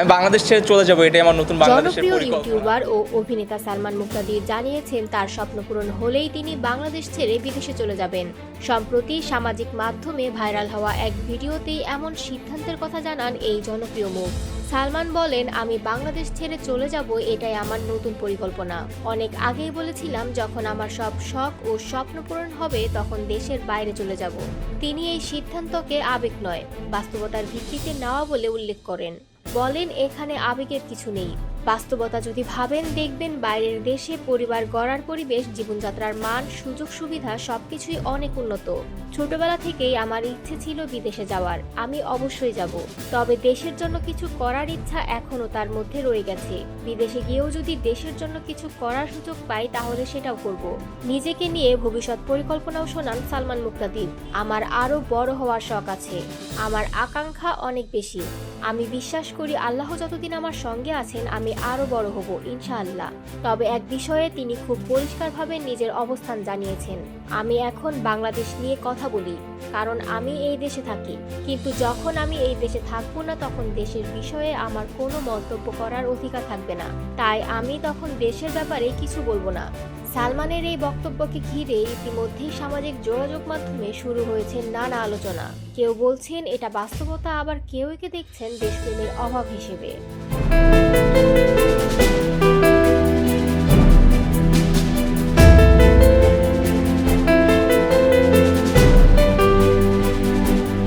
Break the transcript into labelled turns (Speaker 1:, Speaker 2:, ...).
Speaker 1: আমি বাংলাদেশ ছেড়ে চলে যাব এটাই আমার নতুন বাংলাদেশের
Speaker 2: ইউটিউবার ও অভিনেতা সালমান মুক্তাদির জানিয়েছেন তার স্বপ্ন পূরণ হলেই তিনি বাংলাদেশ ছেড়ে বিদেশে চলে যাবেন। সম্প্রতি সামাজিক মাধ্যমে ভাইরাল হওয়া এক ভিডিওতেই এমন সিদ্ধান্তের কথা জানান এই জনপ্রিয় মুখ। সালমান বলেন আমি বাংলাদেশ ছেড়ে চলে যাব এটাই আমার নতুন পরিকল্পনা। অনেক আগেই বলেছিলাম যখন আমার সব শখ ও স্বপ্ন পূরণ হবে তখন দেশের বাইরে চলে যাব। তিনি এই সিদ্ধান্তকে আবেগ নয় বাস্তবতার ভিত্তিতে নেওয়া বলে উল্লেখ করেন। বলেন, এখানে আবেগের কিছু নেই। বাস্তবতা যদি ভাবেন, দেখবেন বাইরের দেশে পরিবার গড়ার পরিবেশ, জীবনযাত্রার মান, সুযোগ সুবিধা সবকিছুই অনেক উন্নত। ছোটবেলা থেকেই আমার ইচ্ছে ছিল বিদেশে যাওয়ার। আমি অবশ্যই যাব। তবে দেশের জন্য কিছু করার ইচ্ছা এখনও তার মধ্যে রয়ে গেছে। বিদেশে গিয়েও যদি দেশের জন্য কিছু করার সুযোগ পাই, তাহলে সেটাও করব। নিজেকে নিয়ে ভবিষ্যৎ পরিকল্পনাও শোনান সালমান মুক্তাদির। আমার আরও বড় হওয়ার শখ আছে। আমার আকাঙ্ক্ষা অনেক বেশি। আমি বিশ্বাস করি আল্লাহ যতদিন আমার সঙ্গে আছেন, আমি আরও বড় হব, ইনশাআল্লাহ। তবে এক বিষয়ে তিনি খুব পরিষ্কারভাবে নিজের অবস্থান জানিয়েছেন। আমি এখন বাংলাদেশ নিয়ে কথা বলি, কারণ আমি এই দেশে থাকি। কিন্তু যখন আমি এই দেশে থাকব না, তখন দেশের বিষয়ে আমার কোনো মন্তব্য করার অধিকার থাকবে না। তাই আমি তখন দেশের ব্যাপারে কিছু বলব না। সালমানের এই বক্তব্যকে ঘিরে ইতিমধ্যেই সামাজিক যোগাযোগ মাধ্যমে শুরু হয়েছে নানা আলোচনা। কেউ বলছেন, এটা বাস্তবতা, আবার কেউ একে দেখছেন দেশপ্রেমের অভাব হিসেবে।